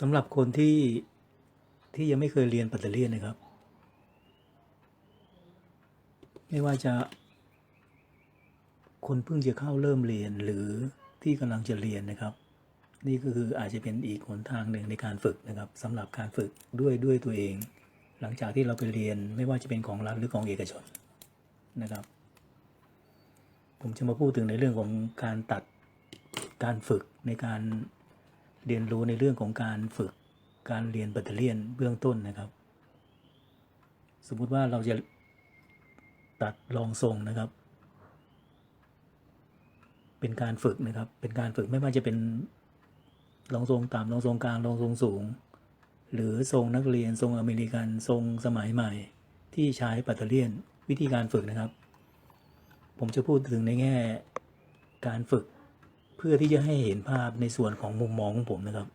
สำหรับคนที่ที่ยังไม่เคยเรียนปัตเตอร์เลียนนะครับ ไม่ว่าจะ คนเพิ่งจะเข้าเริ่มเรียนหรือที่กำลังจะเรียนนะครับ นี่ก็คืออาจจะเป็นอีกหนทางหนึ่งในการฝึกนะครับสำหรับการฝึกด้วยด้วยตัวเอง หลังจากที่เราไปเรียนไม่ว่าจะเป็นของรัฐหรือของเอกชนนะครับ ผมจะมาพูดถึงในเรื่องของการตัดการฝึกในการ เรียนรู้ในเรื่องของการฝึกการเรียนปัตเตอร์เลียนเบื้องต้นนะครับ สมมุติว่าเราจะตัดรองทรงนะครับ เป็นการฝึกนะครับ เป็นการฝึกไม่ว่าจะเป็นรองทรงต่ำรองทรงกลางรองทรงสูง หรือทรงนักเรียนทรงอเมริกันทรงสมัยใหม่ ที่ใช้ปัตเตอร์เลียนวิธีการฝึกนะครับ ผมจะพูดถึงในแง่การฝึก พื่อที่จะให้เห็นภาพในส่วนของมุมมองของผมนะครับ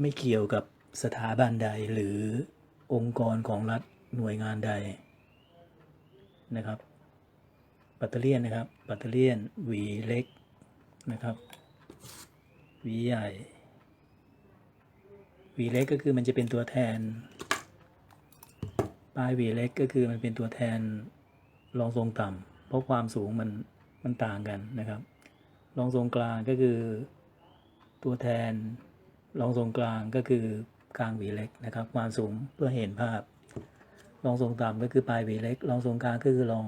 ไม่เกี่ยวกับสถาบันใดหรือองค์กรของรัฐหน่วยงานใดนะครับปัตเตอร์เลียนนะครับปัตเตอร์เลียนหวีเล็กนะครับหวีใหญ่หวีเล็กก็คือมันจะเป็นตัวแทนปลายหวีเล็กก็คือมันเป็นตัวแทนรองทรงต่ำเพราะความสูงมันมันต่างกันนะครับ รองทรงกลางก็คือ ตัวแทนรองทรงกลางก็คือกลางหวีเล็กนะครับ ความสูงเพื่อเห็นภาพรองทรงต่ำก็คือปลายหวีเล็กรองทรงกลางก็คือรอง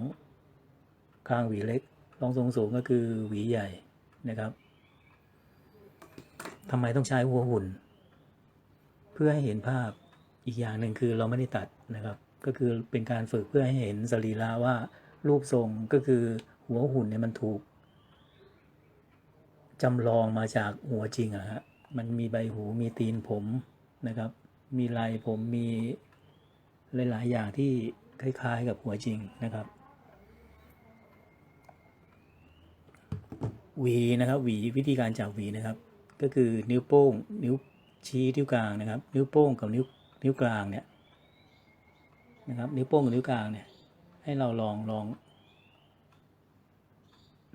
กลางหวีเล็กรองทรงสูงก็คือหวีใหญ่นะครับทำไมต้องใช้หัวหุ่น เพื่อให้เห็นภาพอีกอย่างหนึ่งคือเราไม่ได้ตัดนะครับ ก็คือเป็นการฝึกเพื่อให้เห็นสรีระว่ารูปทรงก็คือหัวหุ่นเนี่ยมันถูก จำลองมาจากหัวจริงอะฮะ มันมีใบหูมีตีนผมนะครับ มีลายผมมีหลาย ๆ อย่างที่คล้าย ๆ กับหัวจริงนะครับหวีนะครับหวีวิธีการจับหวีนะครับ ก็คือนิ้วโป้ง นิ้วชี้นิ้วกลางนะครับ นิ้วโป้งกับนิ้วนิ้วกลางเนี่ยนะครับ นิ้วโป้งกับนิ้วกลางเนี่ย ให้เราลองลอง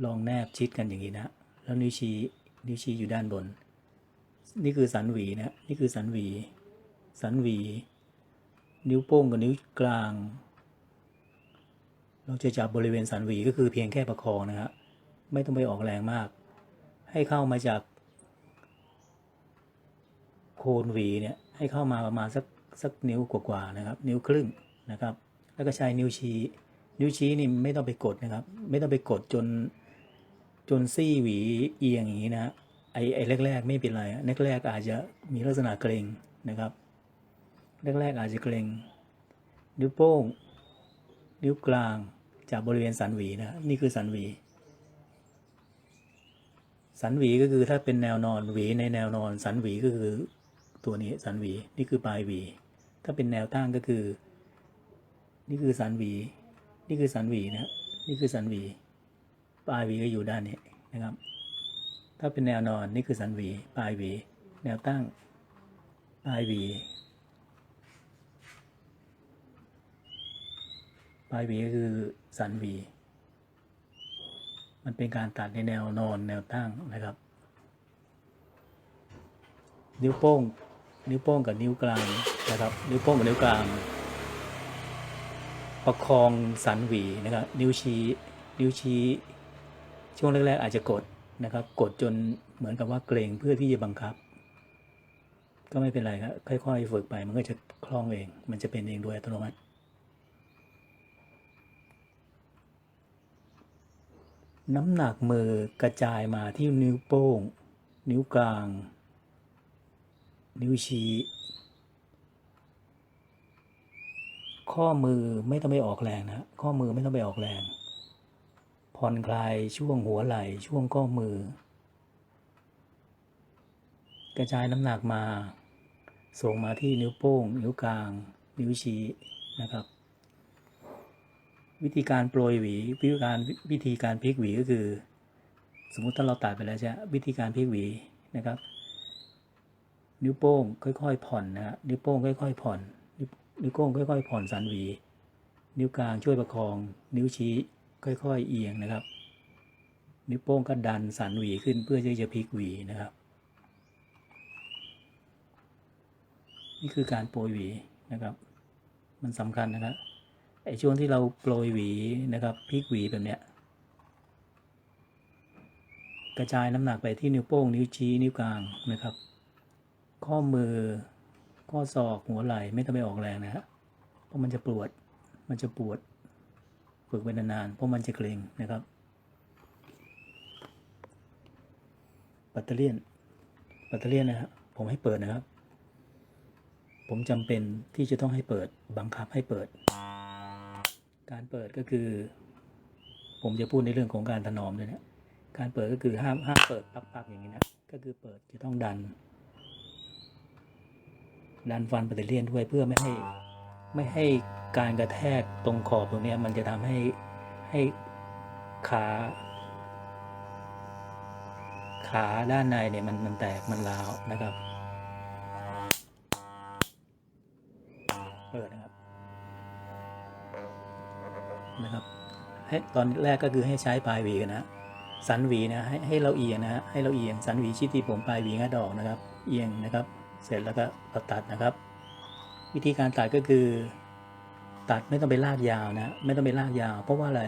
ลองแนบชิดกันอย่างนี้นะ แล้วนิ้วชี้นิ้วชี้อยู่ด้านบน นี่คือสันหวีนะนี่คือสันหวี สันหวี นิ้วโป้งกับนิ้วกลาง เราจะจับบริเวณสันหวีก็คือเพียงแค่ประคองนะฮะไม่ต้องไปออกแรงมาก ให้เข้ามาจาก โคนหวีเนี่ยให้เข้ามาประมาณสักสักนิ้วกว่าๆนะครับ นิ้วครึ่งนะครับ แล้วก็ใช้นิ้วชี้ นิ้วชี้นี่ไม่ต้องไปกดนะครับ ไม่ต้องไปกดจน จนซี่หวีเอียงอย่างนี้นะไอ้ไอ้แรกๆ ไม่เป็นไรแรกๆอาจจะมีลักษณะเกร็งนะครับแรกๆอาจจะเกร็งนิ้วโป้งนิ้วกลางจากบริเวณสันหวีนะนี่คือสันหวี สันหวีก็คือถ้าเป็นแนวนอนหวีในแนวนอน สันหวีก็คือตัวนี้สันหวีนี่คือปลายหวี ถ้าเป็นแนวตั้งก็คือ นี่คือสันหวี นี่คือสันหวีนะนี่คือสันหวี ปลายหวีก็อยู่ด้านนี้นะครับ ถ้าเป็นแนวนอนนี่คือสันหวีปลายหวี แนวตั้งปลายหวีปลายหวีก็คือสันหวี มันเป็นการตัดในแนวนอนแนวตั้งนะครับ นิ้วโป้ง นิ้วโป้งกับนิ้วกลางนะครับ นิ้วโป้งกับนิ้วกลาง ประคองสันหวีนะครับ นิ้วชี้ นิ้วชี้ ช่วงแรกๆ อาจจะกดนะครับ กดจนเหมือนกับว่าเกรงเพื่อที่จะบังคับ ก็ไม่เป็นไรครับค่อยๆฝึกไปมันก็จะคล่องเอง มันจะเป็นเองโดยอัตโนมัติน้ำหนักมือกระจายมาที่นิ้วโป้ง นิ้วกลาง นิ้วชี้ ข้อมือไม่ต้องไปออกแรงนะ ข้อมือไม่ต้องไปออกแรง ผ่อนคลายช่วงหัวไหล่ช่วงข้อมือ กระจายน้ำหนักมา ส่งมาที่นิ้วโป้ง นิ้วกลาง นิ้วชี้นะครับ วิธีการโปรยหวีวิธีการวิธีการพลิกหวีก็คือ สมมุติถ้าเราตัดไปแล้วใช่ไหมวิธีการพลิกหวีนะครับ นิ้วโป้งค่อย ๆ ผ่อนนะฮะนิ้วโป้งค่อย ๆ ผ่อน นิ้วโป้งค่อย ๆ ผ่อนสันหวี นิ้วกลางช่วยประคอง นิ้วชี้ ค่อยๆเอียงนะครับ นิ้วโป้งก็ดันสันหวีขึ้นเพื่อที่จะพลิกหวีนะครับ นี่คือการโปรยหวีนะครับ มันสำคัญนะครับไอช่วงที่เราโปรยหวีนะครับพลิกหวีแบบเนี้ยกระจายน้ำหนักไปที่นิ้วโป้งนิ้วชี้นิ้วกลางนะครับ ข้อมือข้อศอกหัวไหล่ไม่ต้องไปออกแรงนะฮะเพราะมันจะปวดมันจะปวด ฝึกไปนานๆเพราะมันจะเกร็งนะครับปัตเตอร์เลียนปัตเตอร์เลียนนะฮะผมให้เปิดนะครับ ผมจำเป็นที่จะต้องให้เปิดบังคับให้เปิด การเปิดก็คือ ผมจะพูดในเรื่องของการถนอมด้วยนะการเปิดก็คือห้ามห้ามเปิดปักๆอย่างนี้นะก็คือเปิดจะต้องดันดันฟันปัตเตอร์เลียนด้วยเพื่อไม่ให้ ไม่ให้การกระแทกตรงขอบตรงนี้มันจะทำให้ให้ขาขาด้านในเนี่ยมันมันแตกมันร้าวนะครับ เปิดนะครับ นะครับ ให้ตอนแรกก็คือให้ใช้ปลายหวีกันนะสันหวีนะให้ให้เราเอียงนะฮะให้เราเอียงสันหวีชิดที่ผมปลายหวีงัดดอกนะครับ เอียงนะครับ เสร็จแล้วก็เราตัดนะครับ วิธีการตัดก็คือ ตัดไม่ต้องไปลากยาวนะ ไม่ต้องไปลากยาว เพราะว่าอะไร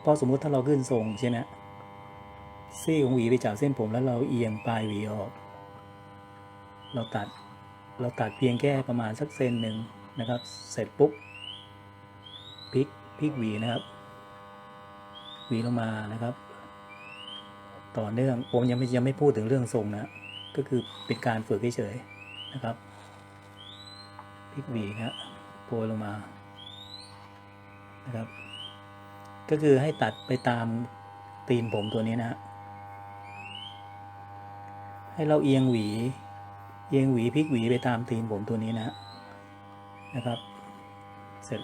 เพราะสมมุติถ้าเราขึ้นทรงใช่ไหมซี่ของหวีไปจากเส้นผมแล้วเราเอียงปลายหวีออก เราตัด เราตัดเพียงแค่ประมาณสักเซนหนึ่งนะครับ เสร็จปุ๊บพลิกพลิกหวีนะครับ หวีลงมานะครับ ต่อเนื่องผมยังไม่ยังไม่พูดถึงเรื่องทรงนะ ก็คือเป็นการฝึกเฉยๆนะครับ พลิกหวีนะโปรยลงมานะครับ ก็คือให้ตัดไปตามตีนผมตัวนี้นะฮะให้เราเอียงหวี เอียงหวีพลิกหวีไปตามตีนผมตัวนี้นะนะครับ เสร็จ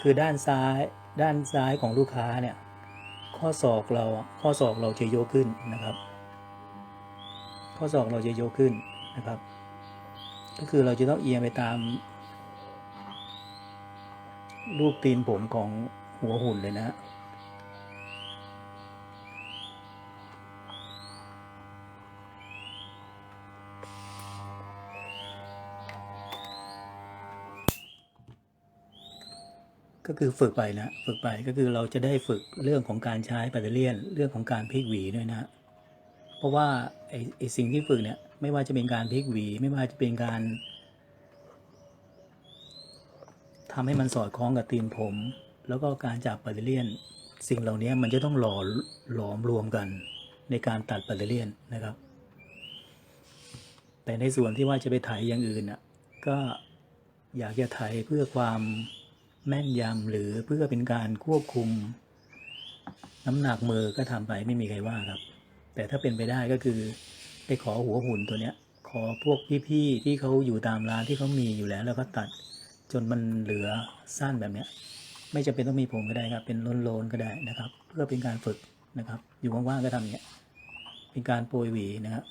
คือด้านซ้ายด้านซ้ายของลูกค้าเนี่ย ข้อศอกเราอะข้อศอกเราจะโยกขึ้นนะครับ ข้อศอกเราจะโยกขึ้นนะครับ ก็คือเราจะต้องเอียงไปตาม รูปตีนผมของหัวหุ่นเลยนะก็คือฝึกไปนะ ฝึกไปก็คือเราจะได้ฝึกเรื่องของการใช้ปัตเตอร์เลียนเรื่องของการพลิกหวีด้วยนะ เพราะว่าไอไอสิ่งที่ฝึกเนี่ย ไม่ว่าจะเป็นการพลิกหวี ไม่ว่าจะเป็นการทำให้มันสอดคล้องกับตีนผม แล้วก็การจับปัตเตอร์เลียน สิ่งเหล่านี้มันจะต้องหล่อหลอมรวมกันในการตัดปัตเตอร์เลียนนะครับ แต่ในส่วนที่ว่าจะไปไถอย่างอื่นอะก็อยากจะไถเพื่อความแม่นยำหรือเพื่อเป็นการควบคุม น้ำหนักมือก็ทำไปไม่มีใครว่าครับ แต่ถ้าเป็นไปได้ก็คือ ไปขอหัวหุ่นตัวเนี้ย ขอพวกพี่ๆที่เขาอยู่ตามร้านที่เขามีอยู่แล้ว แล้วก็ตัดจนมันเหลือสั้นแบบเนี้ย ไม่จำเป็นต้องมีผมก็ได้ครับ เป็นโลนๆก็ได้นะครับ เพื่อเป็นการฝึกนะครับ อยู่ว่างๆก็ทำอย่าเนี้ยเป็นการโปรยหวีนะครับ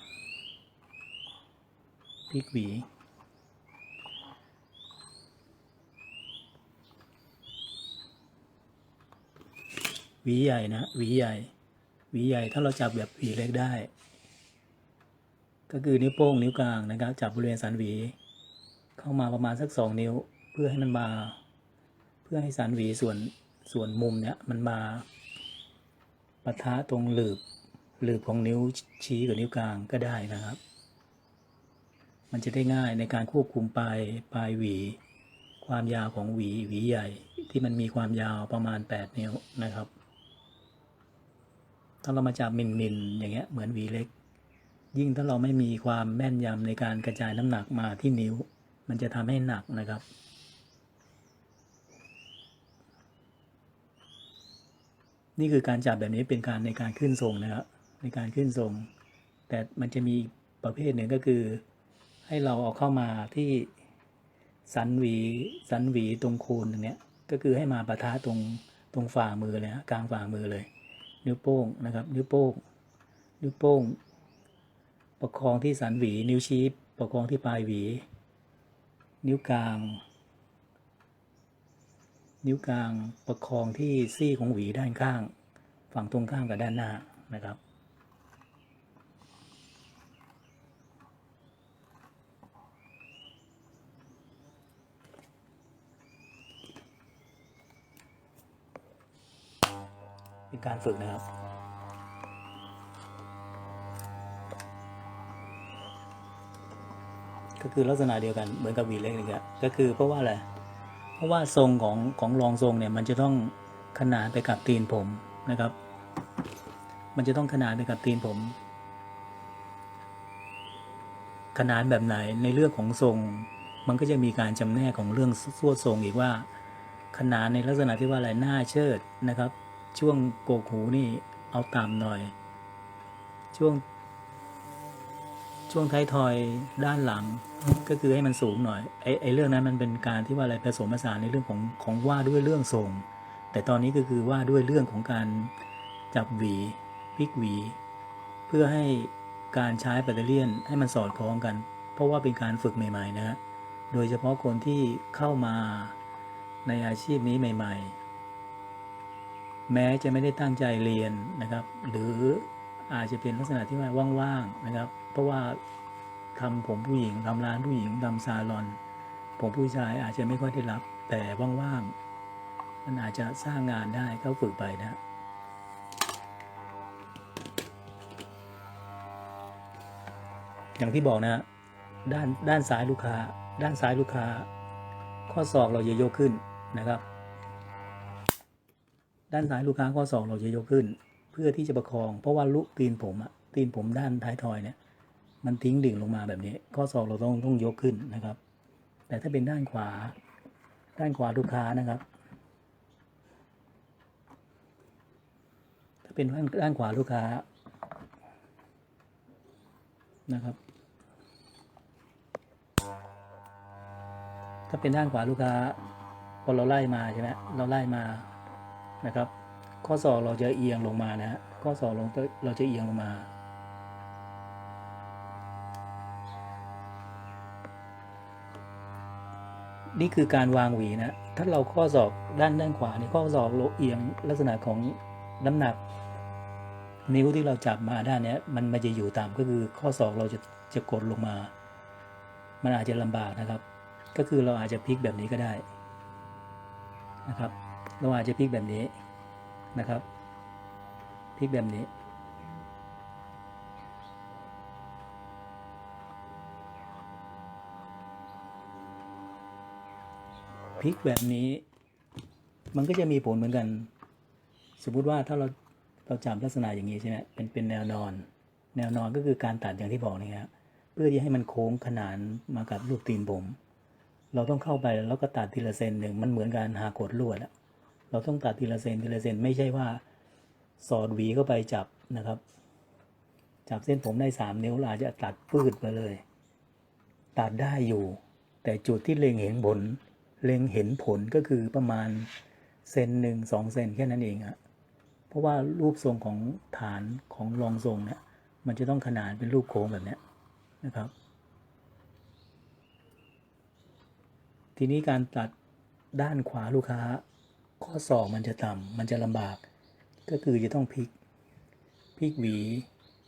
พลิกหวีหวีใหญ่นะหวีใหญ่หวีใหญ่ถ้าเราจับแบบหวีเล็กได้ ก็คือนิ้วโป้งนิ้วกลางนะครับจับบริเวณสันหวี เข้ามาประมาณสักสองนิ้ว เพื่อให้มันมา เพื่อให้สันหวีส่วนส่วนมุมเนี้ยมันมาปะทะตรงหลืบหลืบของนิ้วชี้กับนิ้วกลางก็ได้นะครับ มันจะได้ง่ายในการควบคุมปลายปลายหวี ความยาวของหวีหวีใหญ่ที่มันมีความยาวประมาณ 8 นิ้วนะครับ ถ้าเรามาจับมินมินอย่างเงี้ยเหมือนหวีเล็ก ยิ่งถ้าเราไม่มีความแม่นยำในการกระจายน้ำหนักมาที่นิ้ว มันจะทำให้หนักนะครับ นี่คือการจับแบบนี้เป็นการในการขึ้นทรงนะครับในการขึ้นทรง แต่มันจะมีประเภทหนึ่งก็คือ ให้เราเอาเข้ามาที่สันหวีสันหวีตรงโคนตรงเนี้ยก็คือให้มาประทะตรงตรงฝ่ามือเลยฮะกลางฝ่ามือเลย นิ้วโป้งนะครับ นิ้วโป้งนิ้วโป้ง ประคองที่สันหวี นิ้วชี้ประคองที่ปลายหวี นิ้วกลาง นิ้วกลางประคองที่ซี่ของหวีด้านข้าง ฝั่งตรงข้ามกับด้านหน้านะครับเป็นการฝึกนะครับ ก็คือลักษณะเดียวกันเหมือนกับวีเล็กเลยครับก็คือเพราะว่าอะไรเพราะว่าทรงของของรองทรงเนี่ยมันจะต้องขนานไปกับตีนผมนะครับ มันจะต้องขนานไปกับตีนผม ขนานแบบไหนในเรื่องของทรง มันก็จะมีการจำแนกของเรื่องสวดทรงอีกว่า ขนานในลักษณะที่ว่าอะไรหน้าเชิดนะครับ ช่วงโกกหูนี่เอาต่ำหน่อย ช่วงช่วงท้ายทอยด้านหลัง ก็คือให้มันสูงหน่อยไอ้ไอเรื่องนั้นมันเป็นการที่ว่าอะไรผสมผสานในเรื่องของของว่าด้วยเรื่องทรง แต่ตอนนี้ก็คือว่าด้วยเรื่องของการจับหวีพลิกหวี เพื่อให้การใช้แบตเตอรี่ยนให้มันสอดคล้องกัน เพราะว่าเป็นการฝึกใหม่ๆนะฮะโดยเฉพาะคนที่เข้ามาในอาชีพนี้ใหม่ ๆ แม้จะไม่ได้ตั้งใจเรียนนะครับ หรืออาจจะเป็นลักษณะที่ว่าว่างๆนะครับ เพราะว่า ทำผมผู้หญิงทำร้านผู้หญิงทำซาลอน ผมผู้ชายอาจจะไม่ค่อยได้รับ แต่ว่างๆมันอาจจะสร้างงานได้ก็ฝึกไปนะอย่างที่บอกนะด้านด้านซ้ายลูกค้า ด้านซ้ายลูกค้า ข้อศอกเราจะยกขึ้นนะครับ ด้านซ้ายลูกค้าข้อศอกเราจะยกขึ้น เพื่อที่จะประคอง เพราะว่าลูกตีนผมอะตีนผมด้านท้ายทอยเนี่ย มันทิ้งดิ่งลงมาแบบนี้ ข้อศอกเราต้องต้องยกขึ้นนะครับ แต่ถ้าเป็นด้านขวา ด้านขวาลูกค้านะครับ ถ้าเป็นด้านด้านขวาลูกค้านะครับ ถ้าเป็นด้านขวาลูกค้าพอเราไล่มาใช่ไหมเราไล่มานะครับ ข้อศอกเราจะเอียงลงมานะฮะข้อศอกลงเราจะเอียงลงมา นี่คือการวางหวีนะ ถ้าเราข้อศอกด้านด้านขวานี่ข้อศอกเราเอียงลักษณะของน้ำหนัก นิ้วที่เราจับมาด้านเนี้ยมันมันจะอยู่ต่ำก็คือข้อศอกเราจะจะกดลงมา มันอาจจะลำบากนะครับ ก็คือเราอาจจะพลิกแบบนี้ก็ได้นะครับ เราอาจจะพลิกแบบนี้นะครับพลิกแบบนี้ พลิกแบบนี้ มันก็จะมีผลเหมือนกัน สมมุติว่าถ้าเราเราจับลักษณะอย่างนี้ใช่ไหมเป็นเป็นแนวนอน แนวนอนก็คือการตัดอย่างที่บอกนี่ครับเพื่อที่ให้มันโค้งขนานมากับลูกตีนผม เราต้องเข้าไปแล้วก็ตัดทีละเซนหนึ่งมันเหมือนการหากดลวดอะเราต้องตัดทีละเซนทีละเซนไม่ใช่ว่าสอดหวีเข้าไปจับนะครับ จับเส้นผมได้สามนิ้วเราจจะตัดปืดไปเลย ตัดได้อยู่ แต่จุดที่เล็งเห็นผล เล็งเห็นผลก็คือประมาณเซนหนึ่งสองเซนแค่นั้นเองอะเพราะว่ารูปทรงของฐานของรองทรงเนี่ยมันจะต้องขนานเป็นรูปโค้งแบบนี้นะครับ ทีนี้การตัดด้านขวาลูกค้า ข้อศอกมันจะต่ำมันจะลำบาก ก็คือจะต้องพลิกพลิกหวี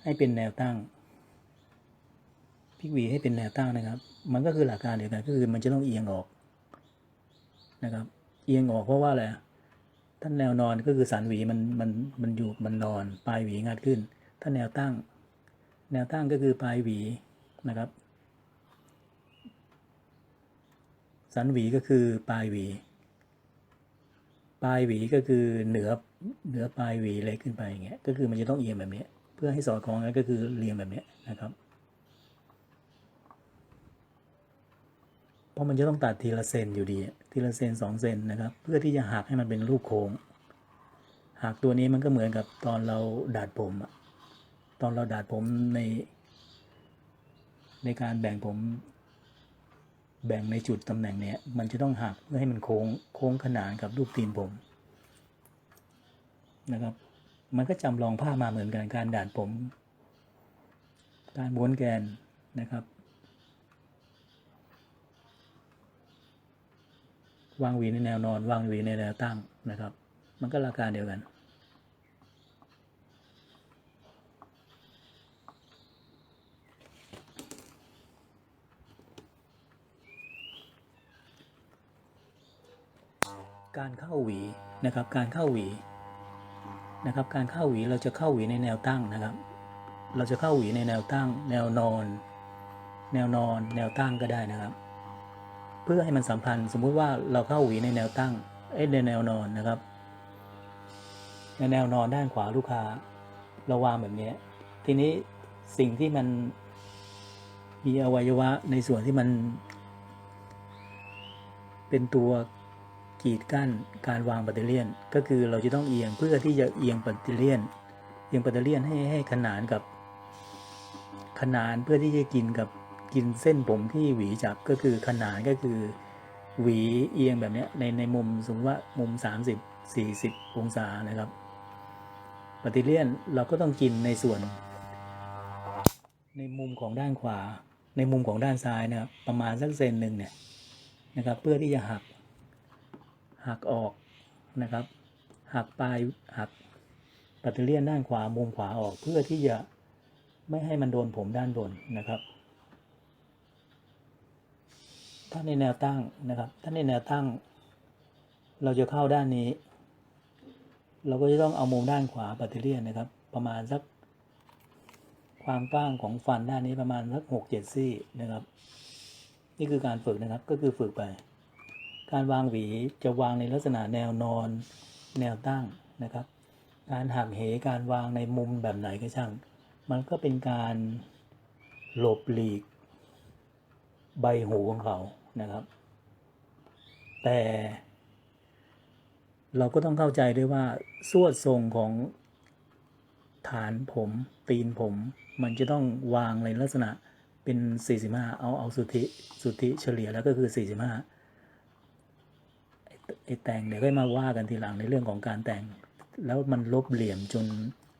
ให้เป็นแนวตั้งพลิกหวีให้เป็นแนวตั้งนะครับ มันก็คือหลักการเดียวกันก็คือมันจะต้องเอียงออก นะครับ เอียงออกเพราะว่าอะไรถ้านแนวนอนก็คือสันหวีมันมันมันอยู่มันนอนปลายหวีงัดขึ้น ถ้าแนวตั้ง แนวตั้งก็คือปลายหวีนะครับ สันหวีก็คือปลายหวี ปลายหวีก็คือเหนือเหนือปลายหวีเล็กขึ้นไปอย่างเงี้ยก็คือมันจะต้องเอียงแบบนี้ เพื่อให้สอดคล้องกันก็คือเรียงแบบนี้นะครับ เพราะมันจะต้องตัดทีละเซนอยู่ดี ทีละเซนสองเซนนะครับ เพื่อที่จะหักให้มันเป็นรูปโค้งหักตัวนี้มันก็เหมือนกับตอนเราดัดผมตอนเราดัดผมใน ในการแบ่งผม แบ่งในจุดตำแหน่งเนี้ยมันจะต้องหักเพื่อให้มันโค้งโค้งขนานกับรูปตีนผมนะครับ มันก็จำลองภามาเหมือนกันการดัดผม การม้วนแกนนะครับ วางหวีในแนวนอน วางหวีในแนวตั้งนะครับ มันก็หลักการเดียวกัน การเข้าหวีนะครับ การเข้าหวีนะครับ การเข้าหวีเราจะเข้าหวีในแนวตั้งนะครับ เราจะเข้าหวีในแนวตั้ง แนวนอน แนวนอน แนวตั้งก็ได้นะครับ เพื่อให้มันสัมพันธ์ สมมุติว่าเราเข้าหวีในแนวตั้งเอ้ในแนวนอนนะครับ ในแนวนอนด้านขวาลูกค้าเราวางแบบนี้ ทีนี้สิ่งที่มันมีอวัยวะในส่วนที่มัน เป็นตัวกีดกั้นการวางแบตเตอรี่ยน ก็คือเราจะต้องเอียงเพื่อที่จะเอียงแบตเตอรี่ยน เอียงแบตเตอรี่ยนให้ให้ขนานกับขนานเพื่อที่จะกินกับ กินเส้นผมที่หวีจับก็คือขนานก็คือ หวีเอียงแบบนี้ในในมุมสมมติว่ามุม 30 40 องศานะครับแบตเตอรี่ยนเราก็ต้องกินในส่วน ในมุมของด้านขวา ในมุมของด้านซ้ายนะครับประมาณสักเซนหนึ่งเนี่ยนะครับเพื่อที่จะหักหักออกนะครับหักปลายหักแบตเตอรี่ยนด้านขวามุมขวาออกเพื่อที่จะไม่ให้มันโดนผมด้านบนนะครับ ถ้าในแนวตั้งนะครับ ถ้าในแนวตั้ง เราจะเข้าด้านนี้ เราก็จะต้องเอามุมด้านขวาแบตเตอรี่ยนนะครับ ประมาณสักความกว้างของฟันด้านนี้ประมาณสักหกเจ็ดซี่นะครับ นี่คือการฝึกนะครับก็คือฝึกไป การวางหวีจะวางในลักษณะแนวนอน แนวตั้งนะครับ การหักเหการวางในมุมแบบไหนก็ช่าง มันก็เป็นการหลบหลีก ใบหูของเขานะครับ แต่เราก็ต้องเข้าใจด้วยว่าสวดทรงของฐานผมตีนผม มันจะต้องวางในลักษณะเป็น 45 เอาเอาสุทธิสุทธิเฉลี่ยแล้วก็คือ 45ไอ้แต่งเดี๋ยวค่อยมาว่ากันทีหลังในเรื่องของการแต่ง แล้วมันลบเหลี่ยมจน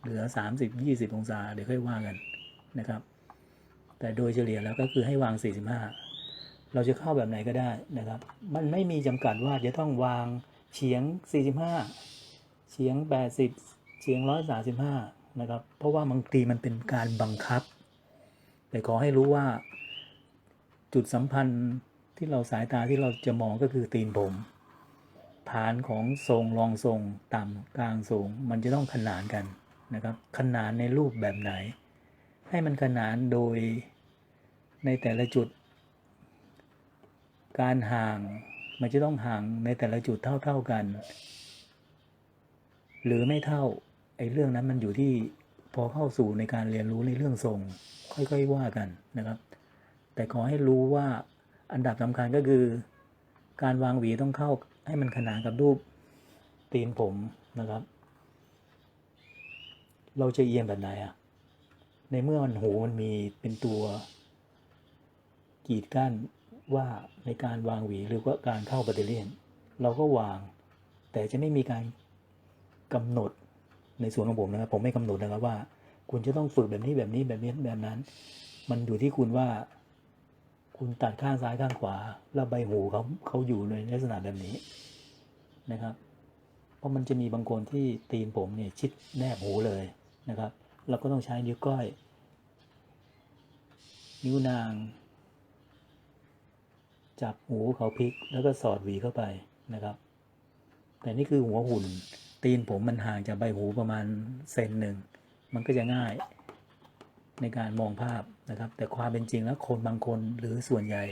เหลือ 30 20 องศา เดี๋ยวค่อยว่ากันนะครับ แต่โดยเฉลี่ยแล้วก็คือให้วาง 45 เราจะเข้าแบบไหนก็ได้นะครับ มันไม่มีจำกัดว่าจะต้องวางเฉียง 45 เฉียง 80 เฉียง 135 นะครับ เพราะว่าบางทีมันเป็นการบังคับ แต่ขอให้รู้ว่าจุดสัมพันธ์ที่เราสายตาที่เราจะมองก็คือตีนผม ฐานของทรงรองทรงต่ำกลางสูง มันจะต้องขนานกันนะครับ ขนานในรูปแบบไหน ให้มันขนานโดยในแต่ละจุด การห่างมันจะต้องห่างในแต่ละจุดเท่า ๆกัน หรือไม่เท่าไอ้เรื่องนั้นมันอยู่ที่พอเข้าสู่ในการเรียนรู้ในเรื่องทรง ค่อยๆว่ากันนะครับ แต่ขอให้รู้ว่าอันดับสำคัญก็คือ การวางหวีต้องเข้าให้มันขนานกับรูปตีนผมนะครับ เราจะเอียงแบบไหนอะในเมื่อมันหูมันมีเป็นตัวกีดกั้น ว่าในการวางหวีหรือว่าการเข้าแบตเตอรี่เราก็วาง แต่จะไม่มีการกำหนดในส่วนของผมนะครับ ผมไม่กำหนดนะครับว่า คุณจะต้องฝึกแบบนี้แบบนี้แบบนี้แบบนั้น มันอยู่ที่คุณว่า คุณตัดข้างซ้ายข้างขวา แล้วใบหูเขาเขาอยู่ในลักษณะแบบนี้นะครับ เพราะมันจะมีบางคนที่ตีนผมเนี่ยชิดแนบหูเลยนะครับ เราก็ต้องใช้นิ้วก้อย นิ้วนาง จับหูเขาพลิกแล้วก็สอดหวีเข้าไปนะครับ แต่นี่คือหัวหุ่น ตีนผมมันห่างจากใบหูประมาณเซนหนึ่ง มันก็จะง่ายในการมองภาพนะครับ แต่ความเป็นจริงแล้วคนบางคนหรือส่วนใหญ่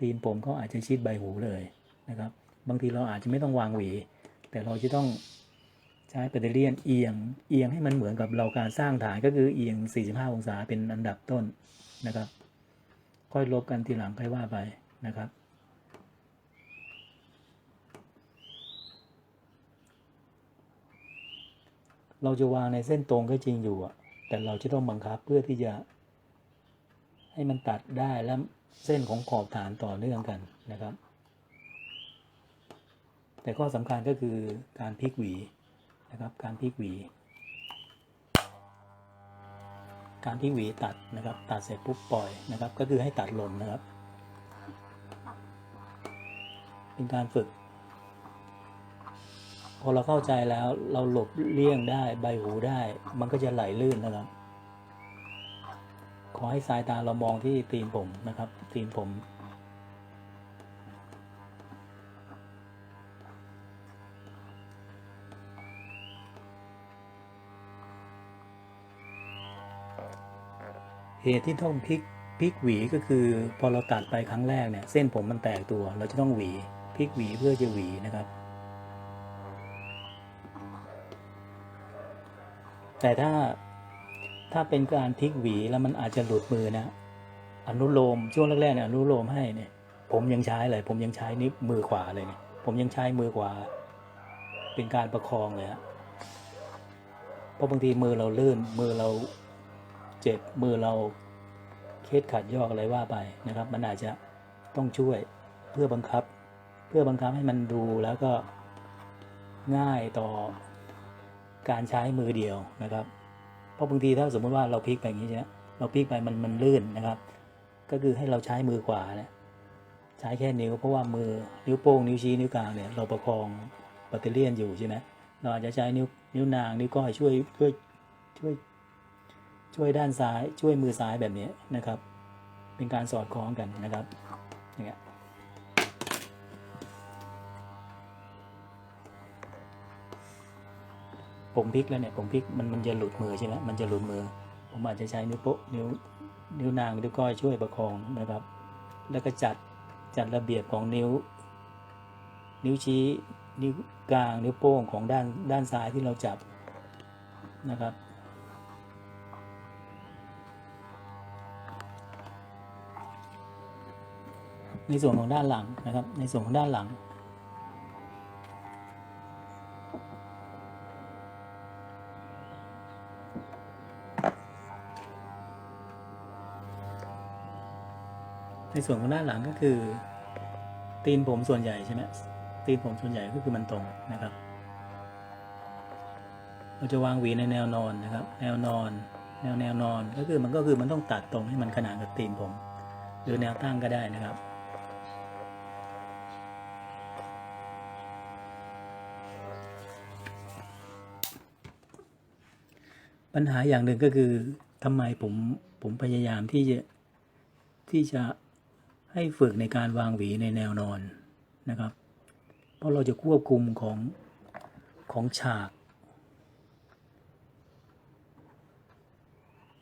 ตีนผมเขาอาจจะชิดใบหูเลยนะครับ บางทีเราอาจจะไม่ต้องวางหวี แต่เราจะต้องใช้แบตเตอรี่ยนเอียงเอียงให้มันเหมือนกับเราการสร้างฐานก็คือเอียง 45 องศาเป็นอันดับต้นนะครับ ค่อยลบกันทีหลังค่อยว่าไป นะครับ เราจะวางในเส้นตรงก็จริงอยู่อะแต่เราจะต้องบังคับเพื่อที่จะ ให้มันตัดได้แล้วเส้นของขอบฐานต่อเนื่องกันนะครับ แต่ข้อสำคัญก็คือการพลิกหวีนะครับ การพลิกหวี การพลิกหวีตัดนะครับ ตัดเสร็จปุ๊บปล่อยนะครับ ก็คือให้ตัดลมนะครับ เป็นการฝึก พอเราเข้าใจแล้วเราหลบเลี่ยงได้ใบหูได้ มันก็จะไหลลื่นนะครับ ขอให้สายตาเรามองที่ตีนผมนะครับ ตีนผมเหตุที่ต้องพลิกพลิกหวีก็คือพอเราตัดไปครั้งแรกเนี่ย เส้นผมมันแตกตัวเราจะต้องหวี พลิกหวีเพื่อจะหวีนะครับ แต่ถ้าถ้าเป็นการพลิกหวีแล้วมันอาจจะหลุดมือนะ อนุโลมช่วงแรกๆเนี่ยอนุโลมให้เนี่ย ผมยังใช้เลย ผมยังใช้นิ้วมือขวาเลยเนี่ยผมยังใช้มือขวา เป็นการประคองเลยฮะเพราะบางทีมือเราลื่นมือเราเจ็บมือเราเคล็ดขัดยอกอะไรว่าไปนะครับ มันอาจจะต้องช่วยเพื่อบังคับ เพื่อบังคับให้มันดูแล้วก็ง่ายต่อการใช้มือเดียวนะครับ เพราะบางทีถ้าสมมติว่าเราพลิกไปอย่างนี้ใช่ไหมเราพลิกไปมันมันลื่นนะครับ ก็คือให้เราใช้มือขวาเนี่ยใช้แค่นิ้วเพราะว่ามือนิ้วโป้งนิ้วชี้นิ้วกลางเนี่ยเราประคองแบตเตอรี่ยนอยู่ใช่ไหมเราอาจจะใช้นิ้วนิ้วนางนิ้วก้อยช่วยช่วยช่วยช่วยด้านซ้ายช่วยมือซ้ายแบบนี้นะครับ เป็นการสอดคล้องกันนะครับอย่างเงี้ย ผมพลิกแล้วเนี่ยผมพลิกมันมันจะหลุดมือใช่ไหมมันจะหลุดมือ ผมอาจจะใช้นิ้วโป๊ะนิ้วนิ้วนางนิ้วก้อยช่วยประคองนะครับ แล้วก็จัดจัดระเบียบของนิ้ว นิ้วชี้ นิ้วกลางนิ้วโป้งของด้านด้านซ้ายที่เราจับนะครับ ในส่วนของด้านหลังนะครับ ในส่วนของด้านหลัง ในส่วนของด้านหลังก็คือ ตีนผมส่วนใหญ่ใช่ไหมตีนผมส่วนใหญ่ก็คือมันตรงนะครับ เราจะวางหวีในแนวนอนนะครับ แนวนอน แนวแนวนอนก็คือมันก็คือมันต้องตัดตรงให้มันขนานกับตีนผม หรือแนวตั้งก็ได้นะครับปัญหาอย่างหนึ่งก็คือทำไมผมผมพยายามที่จะที่จะ ให้ฝึกในการวางหวีในแนวนอนนะครับ เพราะเราจะควบคุมของของฉาก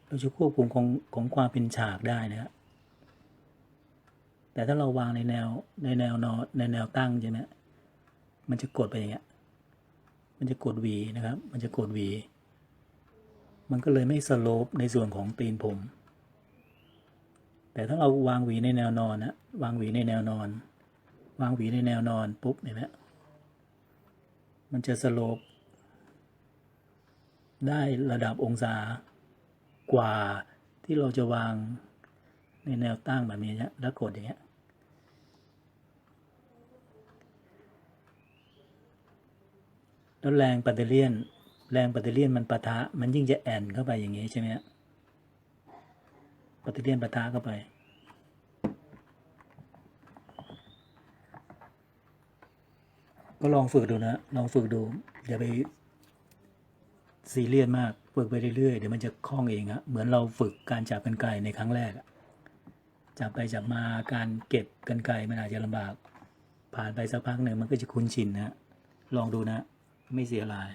เราจะควบคุมของของความเป็นฉากได้นะแต่ถ้าเราวางในแนวในแนวนอนในแนวตั้งใช่ไหมมันจะกดไปอย่างเงี้ย มันจะกดหวีนะครับ มันจะกดหวี มันก็เลยไม่สโลปในส่วนของตีนผม แต่ถ้าเราวางหวีในแนวนอนนะวางหวีในแนวนอน วางหวีในแนวนอนปุ๊บเห็นไหมมันจะสโลปได้ระดับองศากว่าที่เราจะวางในแนวตั้งแบบนี้นะแล้วกดอย่างเงี้ยแล้วแรงปัตเตอร์เลียน แรงปัตเตอร์เลียนมันปะทะ มันยิ่งจะแอนเข้าไปอย่างนี้ใช่ไหมฮะ ปัตเลียนปะทะเข้าไป ก็ลองฝึกดูนะ ลองฝึกดู อย่าไปซีเรียสมากฝึกไปเรื่อยๆ เดี๋ยวมันจะคล่องเองอะเหมือนเราฝึกการจับกันไกลในครั้งแรกจับไปจับมาการเก็บกันไกลมันอาจจะลำบาก ผ่านไปสักพักหนึ่งมันก็จะคุ้นชินนะลองดูนะ ไม่เสียราย